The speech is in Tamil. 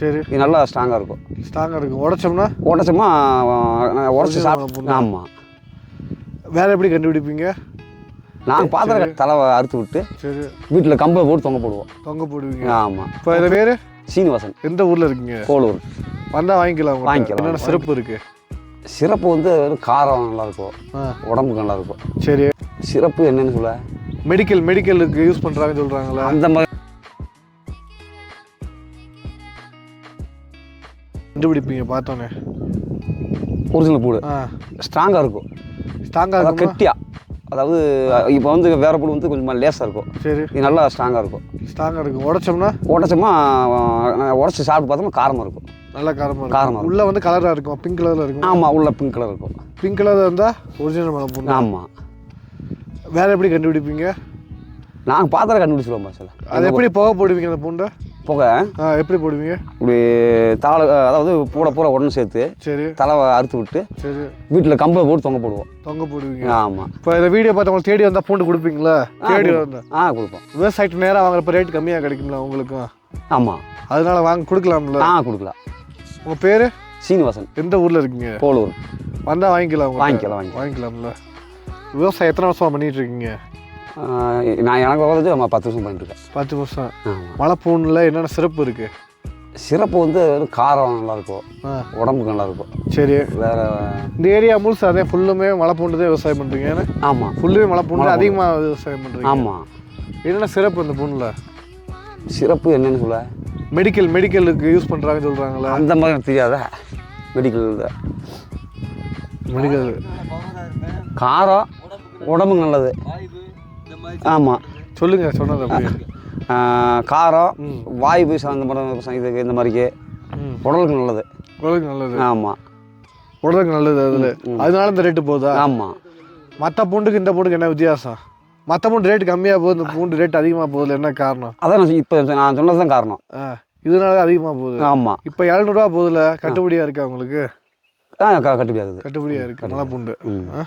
சரி. இது நல்லா ஸ்ட்ராங்காக இருக்கும். ஸ்ட்ராங்காக இருக்கும் உடைச்சோம்னா? உடச்சோமா உடச்சி பூண்டு. ஆமாம் வேற எப்படி கண்டுபிடிப்பீங்க? நாங்கள் பாத்திர தலை அறுத்து விட்டு சரி. வீட்டில் கம்பை போட்டு தொங்க போடுவோம். தொங்க போடுவீங்க. ஆமாம் இப்போ இதில் பேர் சீனிவாசன். எந்த ஊரில் இருக்கீங்க? கோலூர் வந்தால் வாங்கிக்கலாம். வாங்கிக்கலாம், என்னென்ன சிறப்பு இருக்கு? சிறப்பு வந்து காரம் நல்லா இருக்கும் ஆ. உடம்புக்கு நல்லா இருக்கும் சரி. சிறப்பு என்னன்னு சொல்ல? மெடிக்கல் மெடிக்கலுக்கு யூஸ் பண்ணுறாங்கன்னு சொல்கிறாங்களா அந்த மாதிரி கண்டுபிடிப்பீங்க பார்த்தோன்னே. ஒரிஜினல் பூடு. ஆ. ஸ்ட்ராங்காக இருக்கும். ஸ்ட்ராங்காக இருக்குமா? கெட்டியா. அதாவது இப்போ வந்து வேற பூடு வந்து கொஞ்சம் லேசாக இருக்கும். சரி. இது நல்லா ஸ்ட்ராங்காக இருக்கும். ஸ்ட்ராங்காக இருக்கும். உடைச்சோம்னா? உடச்சோமா உடச்சி சாப்பிட்டு பார்த்தோம்னா காரமாக இருக்கும். நல்லா காரமாக காரமா இருக்கும். உள்ளே வந்து கலராக இருக்கும். பிங்க் கலரில் இருக்கும். ஆமாம் உள்ள பிங்க் கலர் இருக்கும். பிங்க் கலரில் இருந்தால் ஒரிஜினல் மலை ஆமாம் வேற எப்படி கண்டுபிடிப்பீங்க? நாங்கள் பாத்திரம் கண்டுபிடிச்சிருவோம் சில அது எப்படி புகை போடுவீங்க அந்த பூண்டை? புகை எப்படி போடுவீங்க? இப்படி தலை அதாவது பூட பூரா உடனே சேர்த்து சரி. தலை அறுத்து விட்டு சரி. வீட்டில் கம்பை போட்டு தொங்க போடுவோம். தொங்க போடுவீங்க. ஆமாம் இப்போ இந்த வீடியோ பார்த்தவங்க தேடி வந்தால் பூண்டு கொடுப்பீங்களா? தேடி வந்தா. ஆ கொடுப்போம். விவசாயிட்டு நேராக வாங்குறப்ப ரேட் கம்மியாக கிடைக்கும்ல உங்களுக்கும் ஆமாம் அதனால வாங்க கொடுக்கலாம்ல? ஆ கொடுக்கலாம். உங்கள் பேர்? சீனிவாசன். எந்த ஊரில் இருக்கீங்க? போலூர். வந்தால் வாங்கிக்கலாம். வாங்கிக்கலாம், வாங்கிக்கலாம். வாங்கிக்கலாம்ல. விவசாயம் எத்தனை வருஷமா பண்ணிட்டு இருக்கீங்க? நான் எனக்கு வந்து நம்ம பத்து வருஷம் பண்ணிட்டு இருக்கேன். பத்து வருஷம். ஆமாம் மலைப்பூண்டில் என்னென்ன சிறப்பு இருக்கு? சிறப்பு வந்து காரம் நல்லா இருக்கும் ஆ. உடம்புக்கு நல்லா இருக்கும் சரி. வேற இந்த ஏரியா முழுசு அதே ஃபுல்லுமே மலைப்பூண்டு தான் விவசாயம் பண்ணுறீங்க ஏன்னா ஆமாம் ஃபுல்லுமே மலைப்பூண்டு மலைப்பூண்டு. அதிகமாக விவசாயம் பண்ணுறீங்க ஆமாம் என்னென்ன சிறப்பு இந்த பூண்டில் சிறப்பு என்னன்னு சொல்ல? மெடிக்கல் மெடிக்கலுக்கு யூஸ் பண்ணுறாங்கன்னு சொல்கிறாங்களா அந்த மாதிரி எனக்கு தெரியாதா மெடிக்கல் மெடிக்கல் காரம் உடம்புக்கு நல்லது. ஆமாம் சொல்லுங்க சொன்னது அப்படியே. காரம். வாய்வு சம்மந்தமான இதுக்கு இந்த மாதிரிக்கு. உடலுக்கு நல்லது. உடலுக்கு நல்லது. ஆமாம் உடலுக்கு நல்லது அதில். அதனால இந்த ரேட்டு போகுதா ஆமாம் மற்ற பூண்டுக்கு இந்த பூண்டுக்கு என்ன வித்தியாசம்? மற்ற பூண்டு ரேட்டு கம்மியாக போகுது இந்த பூண்டு ரேட் அதிகமாக போகுதுல என்ன காரணம்? அதான் இப்போ நான் சொன்னது தான் காரணம். ஆ இதனால தான் அதிகமாக போகுது. ஆமாம் இப்போ இரநூறுவா போகுதுல கட்டுப்படியாக இருக்கா உங்களுக்கு? ஆ க கட்டுப்படி ஆகுது கட்டுப்படியாக இருக்கு மலை பூண்டு. ஆ?